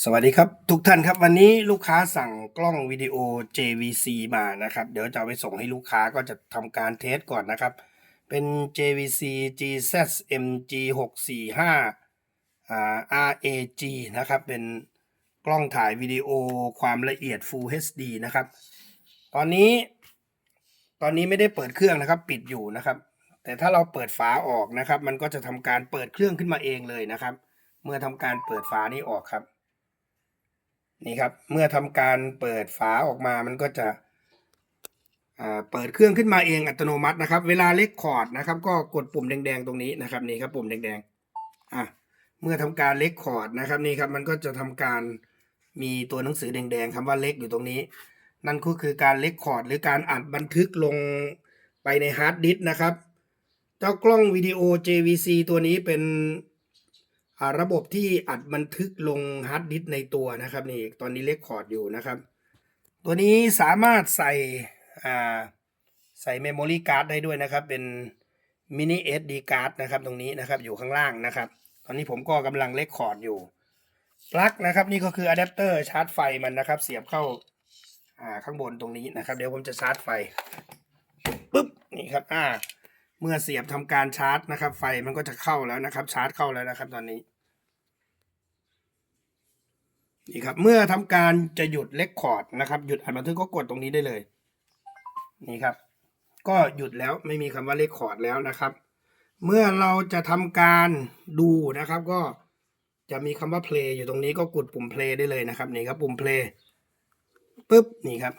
สวัสดีครับ ทุกท่านครับวันนี้ลูกค้าสั่งกล้องวิดีโอ JVC มานะครับ เดี๋ยวจะไปส่งให้ลูกค้าก็จะทำการเทสก่อนนะครับ เป็น JVC GZMG 645อ่า RAG นะครับ เป็นกล้องถ่ายวิดีโอความละเอียด Full HD นะครับ ตอนนี้ ตอนนี้ไม่ได้เปิดเครื่องนะครับ ปิดอยู่นะครับ แต่ถ้าเราเปิดฝาออกนะครับ มันก็จะทำการเปิดเครื่องขึ้นมาเองเลยนะครับ เมื่อทำการเปิดฝานี้ออกครับ นี่ครับ เมื่อทำการเปิดฝาออกมามันก็จะเปิดเครื่องขึ้นมาเองอัตโนมัตินะครับ เวลาเล็กคอร์ดนะครับ ก็กดปุ่มแดงๆตรงนี้นะครับนี่ครับปุ่มแดงๆอะเมื่อทำการเล็กคอร์ดนะครับนี่ครับมันก็จะทำการมีตัวหนังสือแดงๆคำว่าเล็กอยู่ตรงนี้ นั่นก็คือการเล็กคอร์ดหรือการอัดบันทึกลงไปในฮาร์ดดิสก์นะครับ เจ้ากล้องวิดีโอ JVC ตัวนี้เป็น ระบบที่อัดบันทึกลงฮาร์ดดิสในตัวนะครับนี่ตอนนี้เล็กคอร์ดอยู่นะครับ ตัวนี้สามารถใส่อ่าใส่เมมโมรี่การ์ดได้ด้วยนะครับ เป็นมินิ SD การ์ดนะครับตรงนี้นะครับอยู่ข้างล่างนะครับ ตอนนี้ผมก็กำลังเล็กคอร์ดอยู่ปลั๊กนะครับนี่ก็คืออะแดปเตอร์ชาร์จไฟมันนะครับ เสียบเข้าอ่าข้างบนตรงนี้นะครับ เดี๋ยวผมจะชาร์จไฟปุ๊บนี่ครับอ่า เมื่อเสียบทำการชาร์จนะครับ ไฟมันก็จะเข้าแล้วนะครับ ชาร์จเข้าแล้วนะครับ ตอนนี้นี่ครับ เมื่อทำการจะหยุดเลคคอร์ดนะครับ หยุดอัดบันทึกก็กดตรงนี้ได้เลย นี่ครับ ก็หยุดแล้วไม่มีคำว่าเลคคอร์ดแล้วนะครับ เมื่อเราจะทำการดูนะครับ ก็จะมีคำว่า play อยู่ตรงนี้ก็กดปุ่ม play ได้เลยนะครับ นี่ครับ ปุ่ม play ปุ๊บนี่ครับ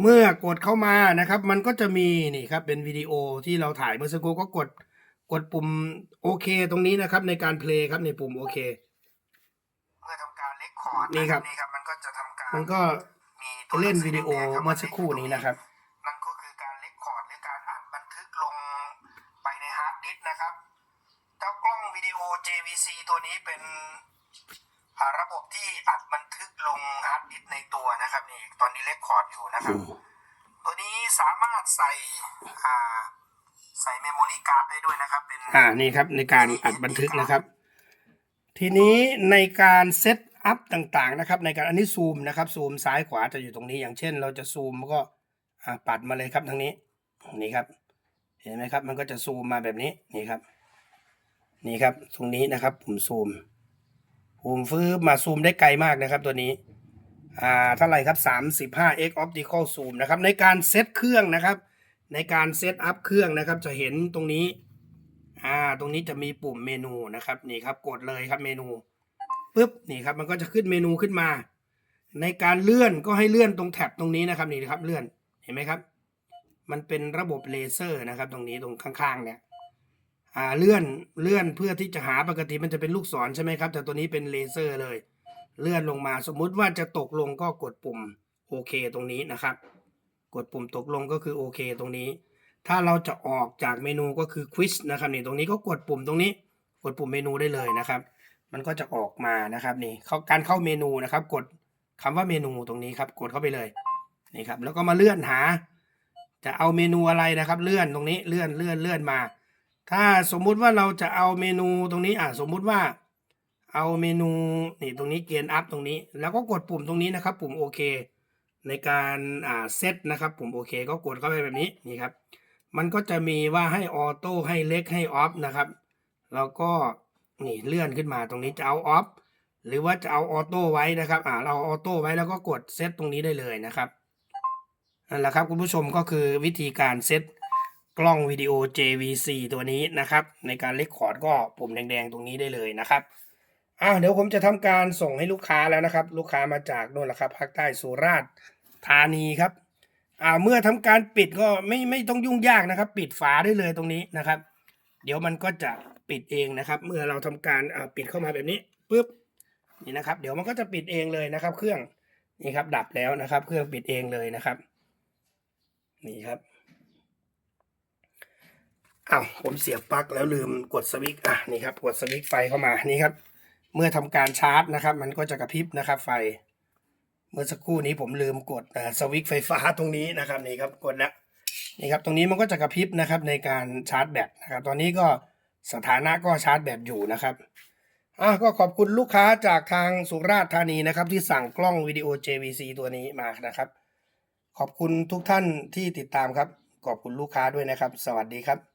เมื่อกดเข้ามานะครับ มันก็จะมีนี่ครับเป็นวิดีโอที่เราถ่ายเมื่อสักครู่ก็กดกดปุ่มโอเค ตรงนี้นะครับ ในการ play ครับในปุ่มโอเคเมื่อทำการเล็กคอร์ดนี่ครับนี่ครับ มันก็จะทำการมันก็มีเล่นวิดีโอเมื่อสักครู่นี้นะครับนั่นก็คือการเล็กคอร์ดหรือการอัดบันทึกลงไปในฮาร์ดดิสก์นะครับเจ้ากล้องวิดีโอ JVC ตัวนี้เป็น นะครับ ตัวนี้สามารถใส่อ่าใส่เมมโมรี่การ์ดได้ด้วยนะครับเป็นอ่านี่ครับในการอัดบันทึกนะครับ ทีนี้ในการเซตอัพต่างๆนะครับ ในการอันนี้ซูมนะครับ ซูมซ้ายขวาจะอยู่ตรงนี้ อย่างเช่น เราจะซูมก็อ่าปัดมาเลยครับทางนี้นี่ครับ เห็นไหมครับ มันก็จะซูมมาแบบนี้นี่ครับ นี่ครับ ตรงนี้นะครับ ผมซูมผมฟื้นมาซูมได้ไกลมากนะครับ ตัวนี้ อ่าเท่าไหร่ครับ 35x optical zoom นะครับ ในการเซตเครื่องนะครับ ในการเซตอัพเครื่องนะครับ จะเห็นตรงนี้ อ่า ตรงนี้จะมีปุ่มเมนูนะครับ นี่ครับ กดเลยครับเมนูปุ๊บ นี่ครับ มันก็จะขึ้นเมนูขึ้นมา ในการเลื่อนก็ให้เลื่อนตรงแท็บตรงนี้นะครับ นี่ครับ เลื่อน เห็นไหมครับ มันเป็นระบบเลเซอร์นะครับ ตรงนี้ตรงข้างๆ เนี่ย อ่า เลื่อน เลื่อนเพื่อที่จะหาปกติมันจะเป็นลูกศรใช่ไหมครับ แต่ตัวนี้เป็นเลเซอร์เลย เลื่อนลงมาสมมุติว่าจะตกลงก็กดปุ่มโอเคตรงนี้นะครับ กดปุ่มตกลงก็คือโอเคตรงนี้ ถ้าเราจะออกจากเมนูก็คือควิสนะครับนี่ตรงนี้ก็กดปุ่มตรงนี้ กดปุ่มเมนูได้เลยนะครับ มันก็จะออกมานะครับนี่เขาการเข้าเมนูนะครับ กดคำว่าเมนูตรงนี้ครับ กดเข้าไปเลยนี่ครับแล้วก็มาเลื่อนหา จะเอาเมนูอะไรนะครับ เลื่อนตรงนี้เลื่อนเลื่อนเลื่อนมา ถ้าสมมุติว่าเราจะเอาเมนูตรงนี้อะสมมุติว่า เอาเมนูนี่ตรงนี้เกณฑ์อัพตรงนี้ แล้วก็กดปุ่มตรงนี้นะครับ ปุ่มโอเคในการอ่าเซตนะครับ ปุ่มโอเคก็กดเข้าไปแบบนี้นี่ครับ มันก็จะมีว่าให้ออโต้ให้เล็กให้ออฟนะครับแล้วก็นี่เลื่อนขึ้นมาตรงนี้จะเอาออฟหรือว่าจะเอาออโต้ไว้นะครับอ่าเราออโต้ไว้แล้วก็กดเซตตรงนี้ได้เลยนะครับนั่นแหละครับคุณผู้ชมก็คือวิธีการเซตกล้องวิดีโอ JVC ตัวนี้นะครับ ในการเล็กคอร์ดก็ปุ่มแดงๆตรงนี้ได้เลยนะครับ อ้าวเดี๋ยวผมจะทำการส่งให้ลูกค้าแล้วนะครับ ลูกค้ามาจากโน่นแหละครับภาคใต้สุราษฎร์ธานีครับอ่าเมื่อทำการปิดก็ไม่ไม่ต้องยุ่งยากนะครับ ปิดฝาได้เลยตรงนี้นะครับ เดี๋ยวมันก็จะปิดเองนะครับ เมื่อเราทำการอ่าปิดเข้ามาแบบนี้ปุ๊บนี่นะครับ เดี๋ยวมันก็จะปิดเองเลยนะครับ เครื่องนี่ครับ ดับแล้วนะครับ เครื่องปิดเองเลยนะครับ นี่ครับอ้าวผมเสียบปลั๊กแล้วลืมกดสวิตช์อะนี่ครับ กดสวิตช์ไฟเข้ามานี่ครับ เมื่อทำการชาร์จนะครับ มันก็จะกระพริบนะครับ ไฟ เมื่อสักครู่นี้ผมลืมกดสวิตช์ไฟฟ้าตรงนี้นะครับนี่ครับกดแล้วนี่ครับตรงนี้มันก็จะกระพริบนะครับในการชาร์จแบตนะครับ ตอนนี้ก็สถานะก็ชาร์จแบตอยู่นะครับอะก็ขอบคุณลูกค้าจากทางสุราษฎร์ธานีนะครับ ที่สั่งกล้องวิดีโอ JVC ตัวนี้มานะครับ ขอบคุณทุกท่านที่ติดตามครับ ขอบคุณลูกค้าด้วยนะครับ สวัสดีครับ